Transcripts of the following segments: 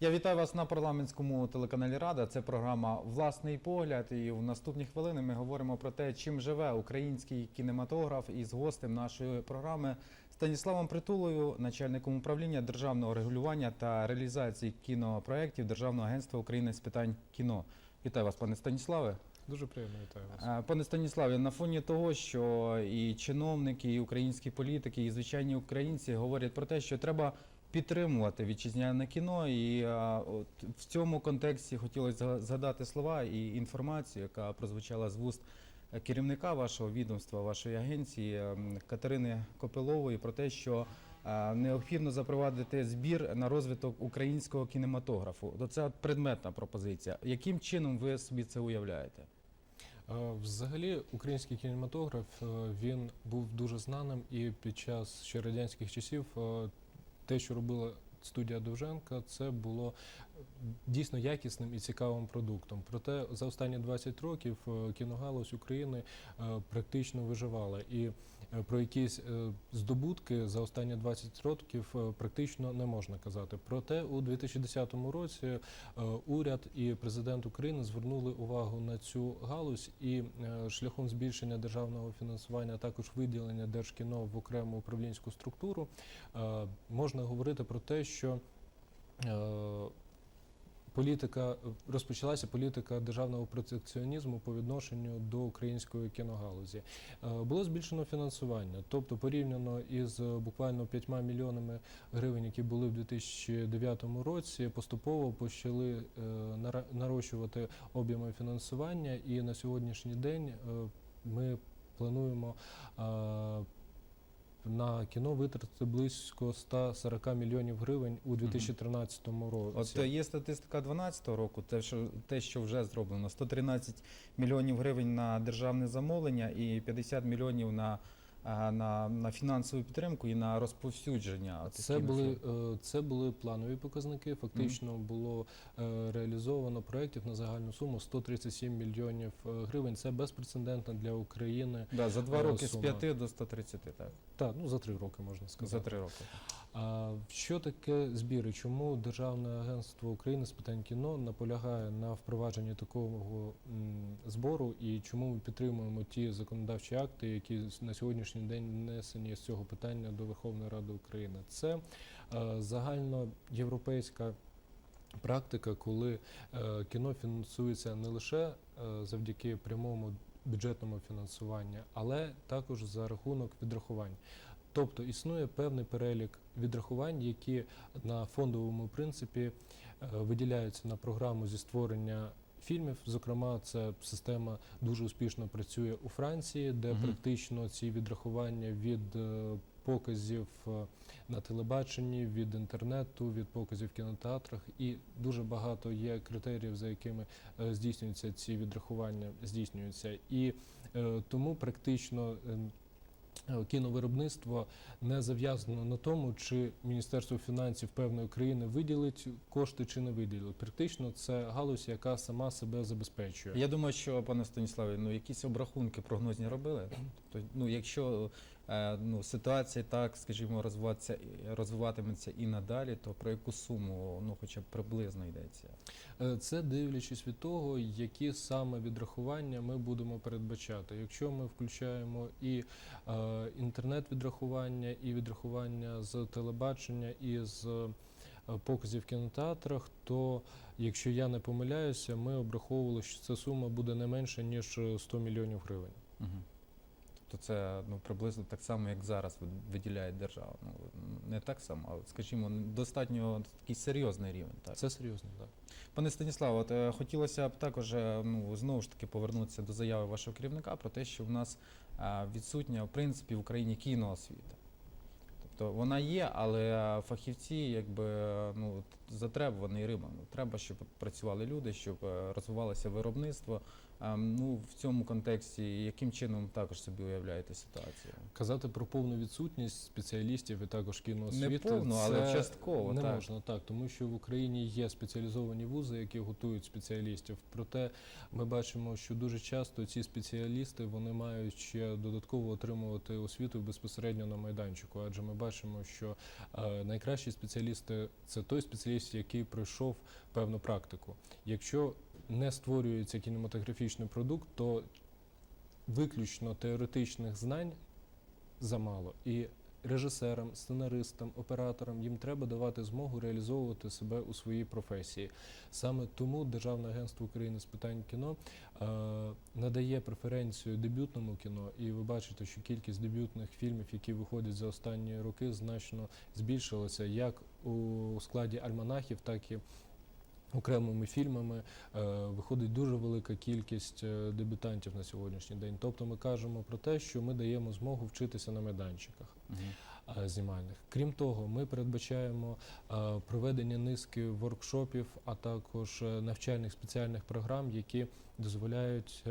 Я вітаю вас на парламентському телеканалі Рада. Це програма Власний погляд. І в наступні хвилини ми говоримо про те, чим живе український кінематограф із гостем нашої програми Станіславом Притулою, начальником управління державного регулювання та реалізації кінопроєктів Державного агентства України з питань кіно. Вітаю вас, пане Станіславе. Дуже приємно вітаю вас. Е, Пане Станіславі, на фоні того, що і чиновники, і українські політики, і звичайні українці говорять про те, що треба підтримувати вітчизняне кіно, і е, от в цьому контексті хотілося згадати слова і інформацію, яка прозвучала з вуст е, керівника вашого відомства, вашої агенції ем, Катерини Копилової про те, що е, необхідно запровадити збір на розвиток українського кінематографу. То це предметна пропозиція. Яким чином ви собі це уявляєте? Е, Взагалі, український кінематограф е, він був дуже знаним і під час ще радянських часів е, те, що робила студія Довженка, це було дійсно якісним і цікавим продуктом. Проте за останні 20 років е, кіногалузь України е, практично виживала. І е, про якісь здобутки за останні 20 років практично не можна казати. Проте у 2010 році уряд і президент України звернули увагу на цю галузь і шляхом збільшення державного фінансування, а також виділення держкіно в окрему управлінську структуру, можна говорити про те, що Політика розпочалася політика державного протекціонізму по відношенню до української кіногалузі. Е, Було збільшено фінансування, тобто порівняно із е, буквально 5 мільйонами гривень, які були в 2009 році, поступово почали е, нарощувати об'єми фінансування, і на сьогоднішній день ми плануємо на кіно витратити близько 140 мільйонів гривень у 2013 році. От е, є статистика 2012 року, те, що те, що вже зроблено, 113 мільйонів гривень на державне замовлення і 50 мільйонів на, на, на фінансову підтримку і на розповсюдження. Це були, е, це були планові показники. Фактично було е, реалізовано проєктів на загальну суму 137 мільйонів е, гривень. Це безпрецедентно для України. да, за два роки роки з сума. 5 до 130, так, Так, ну за три роки можна сказати. за три роки. А що таке збір і чому Державне агентство України з питань кіно наполягає на впровадженні такого збору, і чому ми підтримуємо ті законодавчі акти, які на сьогоднішній день внесені з цього питання до Верховної Ради України? Це е, загальноєвропейська практика, коли е, кіно фінансується не лише е, завдяки прямому бюджетному фінансуванню, але також за рахунок відрахувань. Тобто існує певний перелік відрахувань, які на фондовому принципі е, виділяються на програму зі створення фільмів. Зокрема, ця система дуже успішно працює у Франції, де Мгм. практично ці відрахування від е, показів е, на телебаченні, від інтернету, від показів в кінотеатрах, і дуже багато є критеріїв, за якими здійснюються ці відрахування, здійснюються. І тому практично. Е, Кіновиробництво не зав'язано на тому, чи Міністерство фінансів певної країни виділить кошти чи не виділить. Практично це галузь, яка сама себе забезпечує. Я думаю, що пане Станіславе, ну якісь обрахунки прогнозні робили. Тобто, ну якщо ну ситуація так, скажімо, розвиватися розвиватиметься і надалі, то про яку суму ну хоча б приблизно йдеться? Е, Це дивлячись від того, які саме відрахування ми будемо передбачати. Якщо ми включаємо і е, інтернет-відрахування, і відрахування з телебачення, і з е, показів в кінотеатрах, то якщо я не помиляюся, ми обраховували, що ця сума буде не менше ніж е, 100 мільйонів гривень. Угу. Тобто це ну приблизно так само, як зараз виділяє держава. Ну не так само, а скажімо, достатньо такий серйозний рівень. Так. Це серйозно, так. Пане Станіславе, от е, хотілося б також е, ну знову ж таки повернутися до заяви вашого керівника про те, що в нас е, відсутня в принципі в Україні кіноосвіта. Тобто вона є, але фахівці, якби ну затребуваний риба. Ну, треба, щоб працювали люди, щоб розвивалося виробництво. Ну в цьому контексті, яким чином також собі уявляєте ситуацію? Казати про повну відсутність спеціалістів і також кіноосвіти Не повну, але частково, не так. можна так, тому що в Україні є спеціалізовані вузи, які готують спеціалістів. Проте ми бачимо, що дуже часто ці спеціалісти вони мають ще додатково отримувати освіту безпосередньо на майданчику, адже ми бачимо, що е, найкращі спеціалісти це той спеціаліст, який пройшов певну практику. Якщо не створюється кінематографічний продукт, то виключно теоретичних знань замало. І режисерам, сценаристам, операторам їм треба давати змогу реалізовувати себе у своїй професії. Саме тому Державне агентство України з питань кіно е, надає преференцію дебютному кіно, і ви бачите, що кількість дебютних фільмів, які виходять за останні роки, значно збільшилася як у складі альманахів, так і окремими фільмами. Е, виходить дуже велика кількість е, дебютантів на сьогоднішній день. Тобто ми кажемо про те, що ми даємо змогу вчитися на майданчиках Мгм. е, знімальних. Крім того, ми передбачаємо проведення низки воркшопів, а також навчальних спеціальних програм, які дозволяють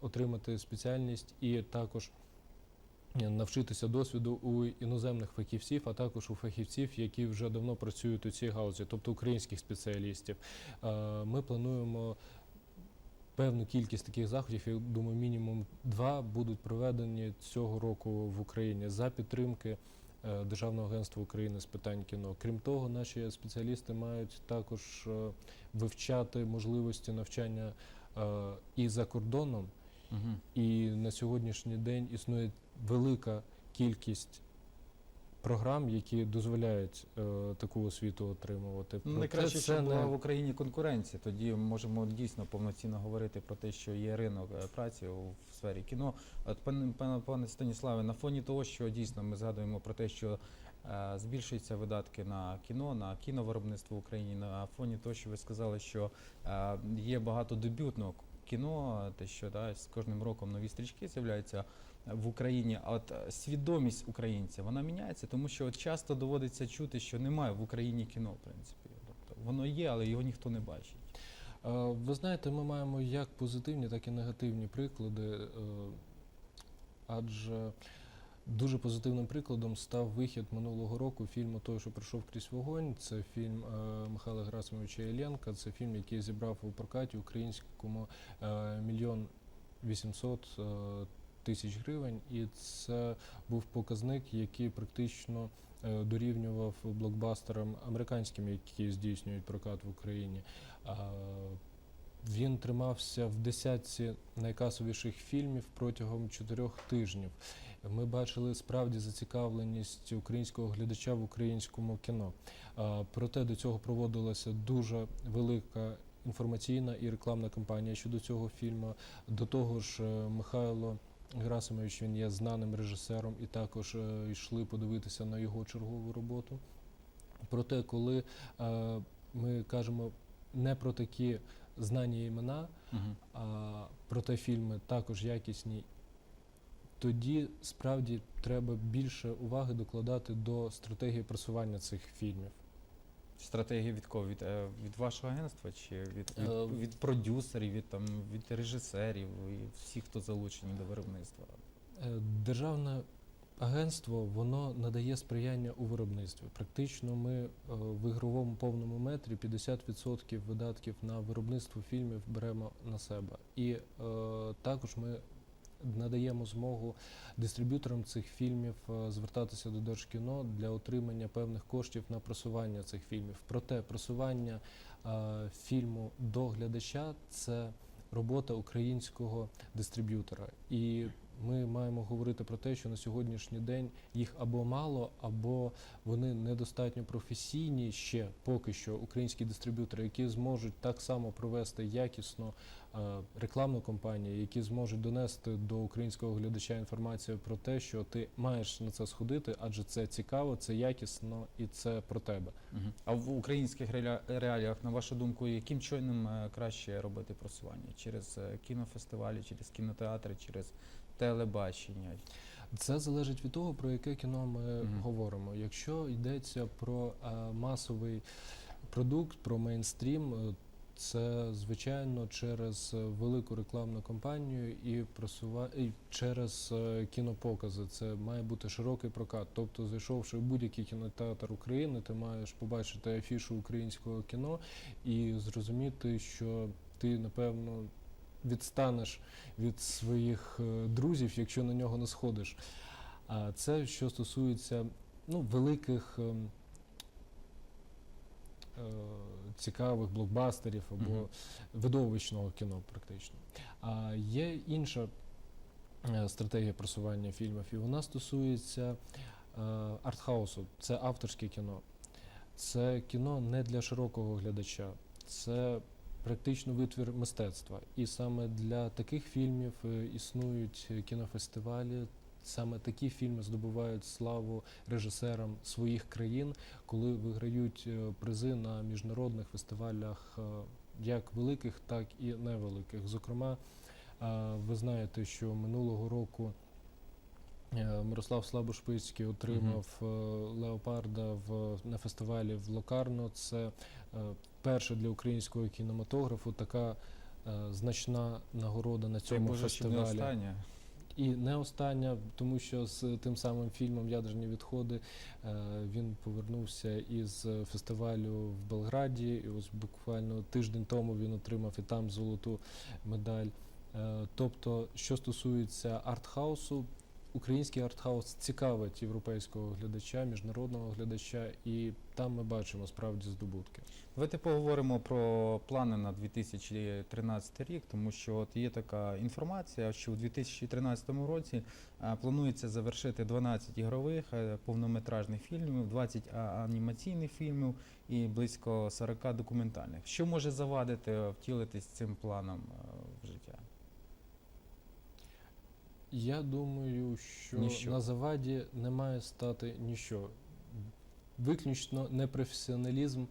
отримати спеціальність і також навчитися досвіду у іноземних фахівців, а також у фахівців, які вже давно працюють у цій гаузі, тобто українських спеціалістів. Ми плануємо. Певну кількість таких заходів, я думаю, мінімум два будуть проведені цього року в Україні за підтримки е, Державного агентства України з питань кіно. Крім того, наші спеціалісти мають також е, вивчати можливості навчання е, і за кордоном. Мгм. І на сьогоднішній день існує велика кількість програм, які дозволяють е, таку освіту отримувати. Ну, Найкраще, щоб була не- в Україні конкуренція. Тоді можемо дійсно повноцінно говорити про те, що є ринок е, праці в сфері кіно. От пане пане, пане Станіславе, на фоні того, що дійсно ми згадуємо про те, що е, збільшуються видатки на кіно, на кіновиробництво в Україні, на фоні того, що ви сказали, що е, є багато дебютного кіно, те, що да, з кожним роком нові стрічки з'являються в Україні. А от е, свідомість українця вона міняється, тому що от часто доводиться чути, що немає в Україні кіно, в принципі. Тобто воно є, але його ніхто не бачить. Е, Ви знаєте, ми маємо як позитивні, так і негативні приклади, е, адже дуже позитивним прикладом став вихід минулого року фільму Той, що прийшов крізь вогонь. Це фільм е, Михайла Герасимовича Єленка. Це фільм, який зібрав у прокаті українському е, мільйон вісімсот е, тисяч гривень, і це був показник, який практично дорівнював блокбастерам американським, які здійснюють прокат в Україні. Він тримався в десятці найкасовіших фільмів протягом чотирьох тижнів. Ми бачили справді зацікавленість українського глядача в українському кіно. Проте до цього проводилася дуже велика інформаційна і рекламна кампанія щодо цього фільму. До того ж, е, Михайло Герасимович він є знаним режисером, і також е, йшли подивитися на його чергову роботу. Проте, коли е, ми кажемо не про такі знані імена, Мгм. а проте фільми також якісні, тоді справді треба більше уваги докладати до стратегії просування цих фільмів. Стратегія від кого? Від, е, від вашого агентства чи від, від, Е, від продюсерів, від, там, від режисерів і всіх, хто залучені до виробництва? Е, Державне агентство воно надає сприяння у виробництві. Практично ми е, в ігровому повному метрі 50% видатків на виробництво фільмів беремо на себе. І е, також ми надаємо змогу дистриб'юторам цих фільмів е, звертатися до Держкіно для отримання певних коштів на просування цих фільмів. Проте просування фільму до глядача це робота українського дистриб'ютора. І ми маємо говорити про те, що на сьогоднішній день їх або мало, або вони недостатньо професійні ще поки що українські дистриб'ютори, які зможуть так само провести якісно е, рекламну кампанію, які зможуть донести до українського глядача інформацію про те, що ти маєш на це сходити, адже це цікаво, це якісно і це про тебе. А в українських реаліях, на вашу думку, яким чином е, краще робити просування? Через е, кінофестивалі, через кінотеатри, через телебачення? Це залежить від того, про яке кіно ми Мгм. говоримо. Якщо йдеться про е, масовий продукт, про мейнстрім, е, це звичайно через велику рекламну кампанію і просува... і через е, кінопокази. Це має бути широкий прокат. Тобто, зайшовши в будь-який кінотеатр України, ти маєш побачити афішу українського кіно і зрозуміти, що ти напевно відстанеш від своїх е, друзів, якщо на нього не сходиш. А це що стосується ну, великих ем, цікавих блокбастерів або Мгм. видовищного кіно, практично. А є інша е, стратегія просування фільмів, і вона стосується е, артхаусу. Це авторське кіно. Це кіно не для широкого глядача, це практично витвір мистецтва. І саме для таких фільмів е, існують е, кінофестивалі. Саме такі фільми здобувають славу режисерам своїх країн, коли виграють е, призи на міжнародних фестивалях, як великих, так і невеликих. Зокрема, ви знаєте, що минулого року Мирослав Слабошпицький отримав е, леопарда в, на фестивалі в Локарно. Це е, перша для українського кінематографу така е, значна нагорода на Це цьому Боже, щоб не остання. І не остання, тому що з тим самим фільмом Ядерні відходи е, він повернувся із фестивалю в Белграді. І ось буквально тиждень тому він отримав і там золоту медаль. Е, Тобто, що стосується артхаусу, український артхаус цікавить європейського глядача, міжнародного глядача, і там ми бачимо справді здобутки. Давайте поговоримо про плани на 2013 рік, тому що от є така інформація, що у 2013 році е, планується завершити 12 ігрових е, повнометражних фільмів, 20 анімаційних фільмів і близько 40 документальних. Що може завадити втілитись цим планом е, в життя? Я думаю, що Ніщо. на заваді не має стати ніщо. Виключно непрофесіоналізм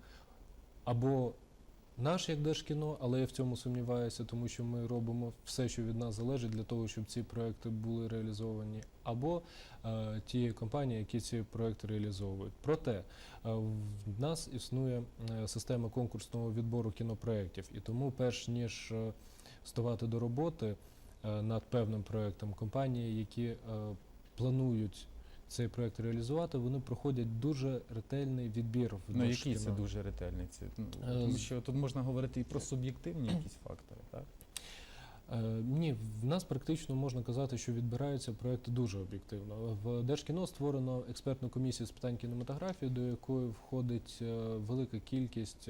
або наш як Держкіно, але я в цьому сумніваюся, тому що ми робимо все, що від нас залежить, для того, щоб ці проекти були реалізовані, або е, ті компанії, які ці проекти реалізовують. Проте е, в нас існує е, система конкурсного відбору кінопроєктів, і тому, перш ніж е, ставати до роботи над певним проектом, компанії, які е, планують цей проект реалізувати, вони проходять дуже ретельний відбір в Ну, який це дуже ретельний? Це, ну, Е, тому що тут можна говорити і про суб'єктивні якісь фактори, так? Е, Ні, в нас практично можна казати, що відбираються проекти дуже об'єктивно. В Держкіно створено експертну комісію з питань кінематографії, до якої входить е, велика кількість.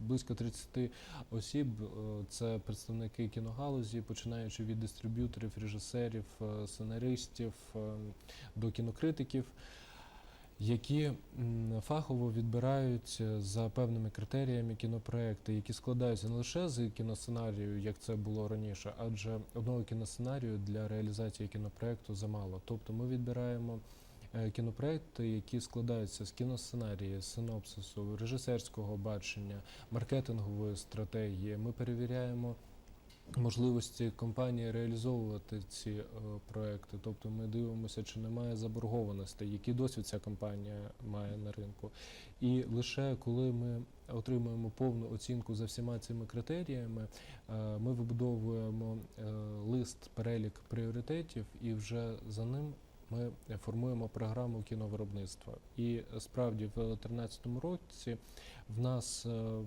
Близько 30 осіб Е, це представники кіногалузі, починаючи від дистриб'юторів, режисерів, е, сценаристів е, до кінокритиків, які фахово відбирають за певними критеріями кінопроекти, які складаються не лише з кіносценарію, як це було раніше, адже одного кіносценарію для реалізації кінопроекту замало. Тобто ми відбираємо кінопроекти, які складаються з кіносценарії, синопсису, режисерського бачення, маркетингової стратегії. Ми перевіряємо. Можливості компанії реалізовувати ці е, проекти, тобто ми дивимося, чи немає заборгованостей, який досвід ця компанія має на ринку. І лише коли ми отримуємо повну оцінку за всіма цими критеріями, е, ми вибудовуємо е, лист, перелік пріоритетів, і вже за ним ми формуємо програму кіновиробництва. І справді в 2013 році в нас е,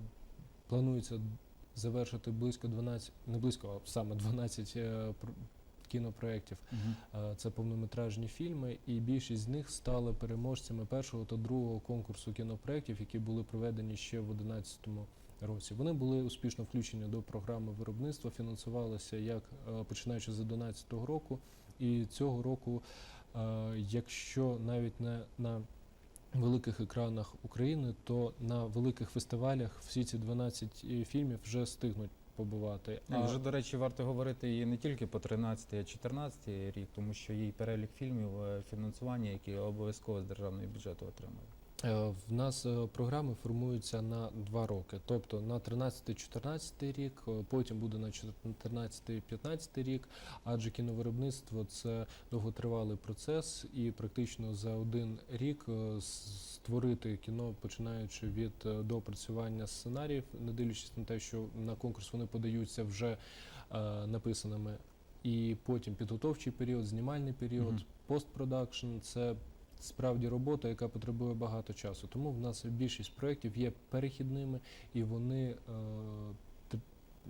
планується завершити близько 12, не близько, а саме 12 е, кінопроєктів. Е, Це повнометражні фільми, і більшість з них стали переможцями першого та другого конкурсу кінопроєктів, які були проведені ще в 2011 році. Вони були успішно включені до програми виробництва, фінансувалися як починаючи з 2011 року. І цього року, якщо навіть не на великих екранах України, то на великих фестивалях всі ці 12 фільмів вже стигнуть побувати. А вже, до речі, варто говорити і не тільки по 13 а 14 рік, тому що є перелік фільмів е, фінансування, які обов'язково з державного бюджету отримують. Е, В нас е, програми формуються на два роки, тобто на 13-14 рік, е, потім буде на 14-15 рік, адже кіновиробництво це довготривалий процес, і практично за один рік створити кіно, починаючи від доопрацювання сценаріїв, не дивлячись на те, що на конкурс вони подаються вже написаними. І потім підготовчий період, знімальний період, Мгм. постпродакшн це справді робота, яка потребує багато часу. Тому в нас більшість проєктів є перехідними і вони е,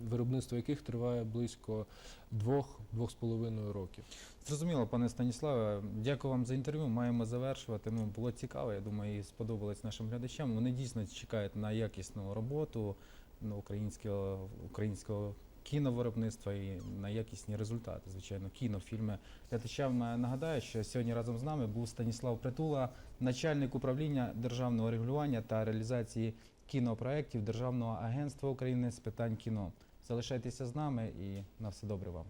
виробництво яких триває близько двох-двох з половиною років. Зрозуміло, пане Станіславе, дякую вам за інтерв'ю. Маємо завершувати. Ну було цікаво. Я думаю, і сподобалось нашим глядачам. Вони дійсно чекають на якісну роботу ну, українського українського кіновиробництва і на якісні результати. Звичайно, кінофільми. Глядачам е, нагадаю, що сьогодні разом з нами був Станіслав Притула, начальник управління державного регулювання та реалізації кінопроєктів Державного агентства України з питань кіно. Залишайтеся з нами і на все добре вам.